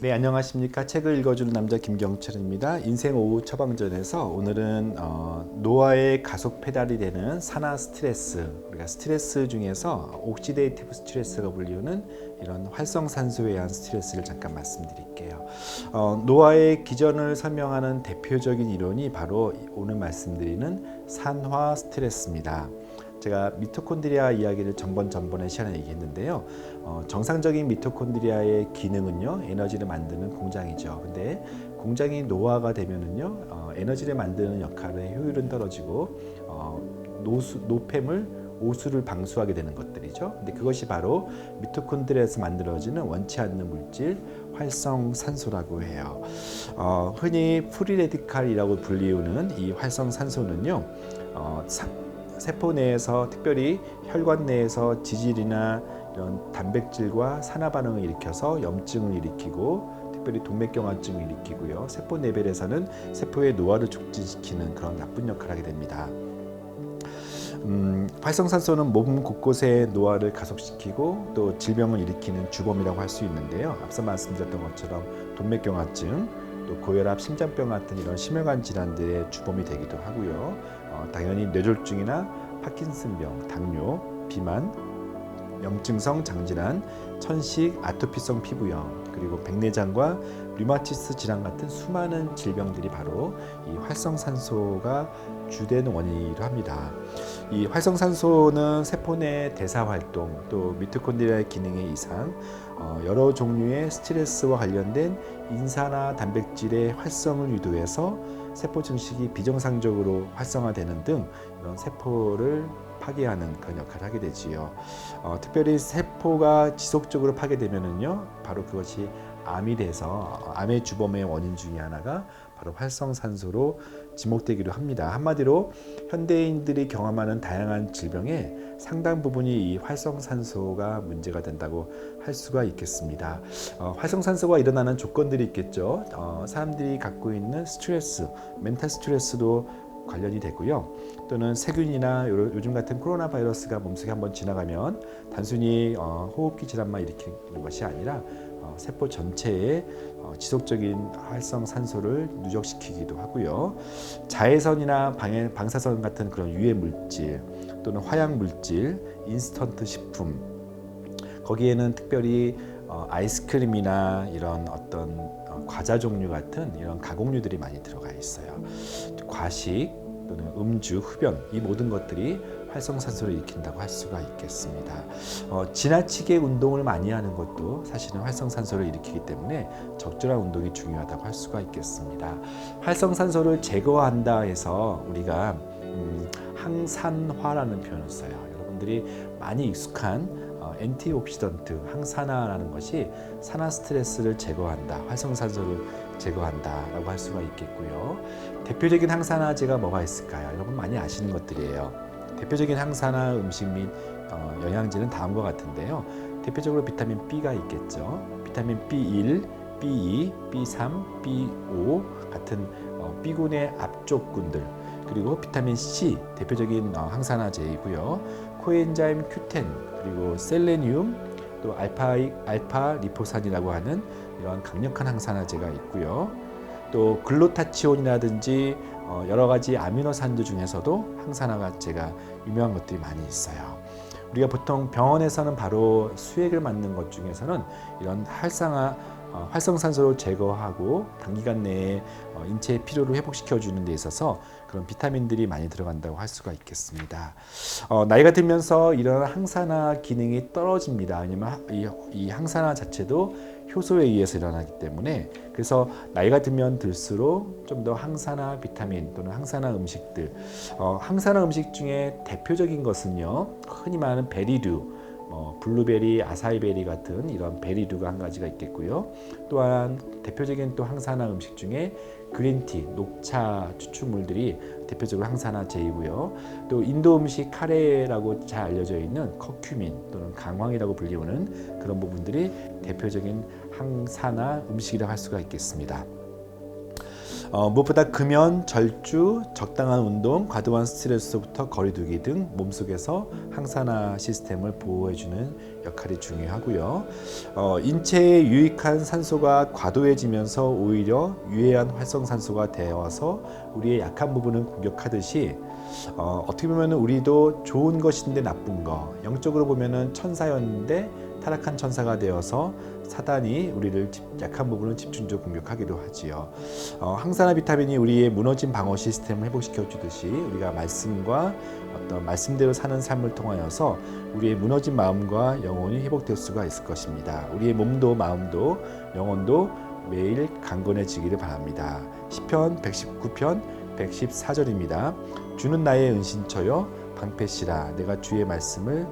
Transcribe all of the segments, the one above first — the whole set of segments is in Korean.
네, 안녕하십니까. 책을 읽어주는 남자 김경철입니다. 인생 오후 처방전에서 오늘은 어, 노화의 가속 페달이 되는 산화 스트레스, 우리가 스트레스 중에서 옥시데이티브 스트레스가 불리우는 이런 활성산소에 의한 스트레스를 잠깐 말씀드릴게요. 어, 노화의 기전을 설명하는 대표적인 이론이 바로 오늘 말씀드리는 산화 스트레스입니다. 제가 미토콘드리아 이야기를 전번 전번에 시간에 얘기했는데요. 어, 정상적인 미토콘드리아의 기능은요 에너지를 만드는 공장이죠. 근데 공장이 노화가 되면은요 어, 에너지를 만드는 역할의 효율은 떨어지고 어, 노수, 노폐물 오수를 방수하게 되는 것들이죠. 근데 그것이 바로 미토콘드리아에서 만들어지는 원치 않는 물질 활성산소라고 해요. 어, 흔히 프리레디칼이라고 불리우는 이 활성산소는요. 어, 사, 세포 내에서 특별히 혈관 내에서 지질이나 이런 단백질과 산화 반응을 일으켜서 염증을 일으키고 특별히 동맥경화증을 일으키고요. 세포 레벨에서는 세포의 노화를 촉진시키는 그런 나쁜 역할을 하게 됩니다. 음, 활성산소는 몸 곳곳의 노화를 가속시키고 또 질병을 일으키는 주범이라고 할 수 있는데요. 앞서 말씀드렸던 것처럼 동맥경화증, 또 고혈압, 심장병 같은 이런 심혈관 질환들의 주범이 되기도 하고요. 어, 당연히 뇌졸중이나 파킨슨병, 당뇨, 비만, 염증성 장질환, 천식, 아토피성 피부염, 그리고 백내장과 류마티스 질환 같은 수많은 질병들이 바로 이 활성산소가 주된 원인이기도 합니다. 이 활성산소는 세포 내 대사 활동, 또 미토콘드리아의 기능의 이상, 어, 여러 종류의 스트레스와 관련된 인산화 단백질의 활성을 유도해서 세포 증식이 비정상적으로 활성화되는 등 이런 세포를 파괴하는 그런 역할을 하게 되지요. 어, 특별히 세포가 지속적으로 파괴되면은요, 바로 그것이 암이 돼서 어, 암의 주범의 원인 중에 하나가 바로 활성산소로 지목되기도 합니다. 한마디로 현대인들이 경험하는 다양한 질병의 상당 부분이 이 활성산소가 문제가 된다고 할 수가 있겠습니다. 어, 활성산소가 일어나는 조건들이 있겠죠. 어, 사람들이 갖고 있는 스트레스, 멘탈 스트레스도 관련이 되고요. 또는 세균이나 요- 요즘 같은 코로나 바이러스가 몸속에 한번 지나가면 단순히 어, 호흡기 질환만 일으키는 것이 아니라 어, 세포 전체에 어, 지속적인 활성 산소를 누적시키기도 하고요. 자외선이나 방해, 방사선 같은 그런 유해 물질 또는 화약 물질, 인스턴트 식품 거기에는 특별히 어, 아이스크림이나 이런 어떤 어, 과자 종류 같은 이런 가공류들이 많이 들어가 있어요. 과식 또는 음주, 흡연 이 모든 것들이 활성산소를 일으킨다고 할 수가 있겠습니다. 어, 지나치게 운동을 많이 하는 것도 사실은 활성산소를 일으키기 때문에 적절한 운동이 중요하다고 할 수가 있겠습니다. 활성산소를 제거한다 해서 우리가 음, 항산화라는 표현을 써요. 여러분들이 많이 익숙한 어, 엔티옥시던트 항산화라는 것이 산화 스트레스를 제거한다, 활성산소를 제거한다라고 할 수가 있겠고요. 대표적인 항산화제가 뭐가 있을까요? 여러분 많이 아시는 것들이에요. 대표적인 항산화 음식 및 어, 영양제는 다음과 같은데요. 대표적으로 비타민 B가 있겠죠. 비타민 B1, B2, B3, B5 같은 어, B군의 앞쪽 군들 그리고 비타민 C 대표적인 어, 항산화제이고요. 코엔자임 Q10 그리고 셀레니움 또 알파 알파 리포산이라고 하는 이런 강력한 항산화제가 있고요. 또 글루타치온이라든지 어, 여러 가지 아미노산들 중에서도 항산화제가 유명한 것들이 많이 있어요. 우리가 보통 병원에서는 바로 수액을 맞는 것 중에서는 이런 활성화 어, 활성산소를 제거하고 단기간 내에 어, 인체의 피로를 회복시켜 주는 데 있어서 그런 비타민들이 많이 들어간다고 할 수가 있겠습니다. 어, 나이가 들면서 이런 항산화 기능이 떨어집니다. 하- 이, 이 항산화 자체도 효소에 의해서 일어나기 때문에 그래서 나이가 들면 들수록 좀 더 항산화 비타민 또는 항산화 음식들 어, 항산화 음식 중에 대표적인 것은요 흔히 말하는 베리류 뭐 블루베리, 아사이베리 같은 이런 베리류가 한 가지가 있겠고요. 또한 대표적인 또 항산화 음식 중에 그린티, 녹차 추출물들이 대표적으로 항산화 제이고요. 또 인도 음식 카레라고 잘 알려져 있는 커큐민 또는 강황이라고 불리우는 그런 부분들이 대표적인 항산화 음식이라고 할 수가 있겠습니다. 어, 무엇보다 금연, 절주, 적당한 운동, 과도한 스트레스부터 거리두기 등 몸속에서 항산화 시스템을 보호해주는 역할이 중요하고요. 어, 인체에 유익한 산소가 과도해지면서 오히려 유해한 활성산소가 되어서 우리의 약한 부분을 공격하듯이 어, 어떻게 보면 우리도 좋은 것인데 나쁜 거 영적으로 보면은 천사였는데 타락한 천사가 되어서 사단이 우리를 집- 약한 부분을 집중적으로 공격하기도 하지요. 어, 항산화 비타민이 우리의 무너진 방어 시스템을 회복시켜 주듯이 우리가 말씀과 어떤 말씀대로 사는 삶을 통하여서 우리의 무너진 마음과 영혼이 회복될 수가 있을 것입니다. 우리의 몸도 마음도 영혼도 매일 강건해지기를 바랍니다. 시편 119편 114절입니다. 주는 나의 은신처여 방패시라 내가 주의 말씀을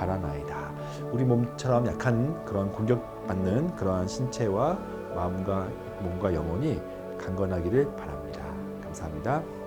바라나이다. 우리 몸처럼 약한 그런 공격받는 그러한 신체와 마음과 몸과 영혼이 강건하기를 바랍니다. 감사합니다.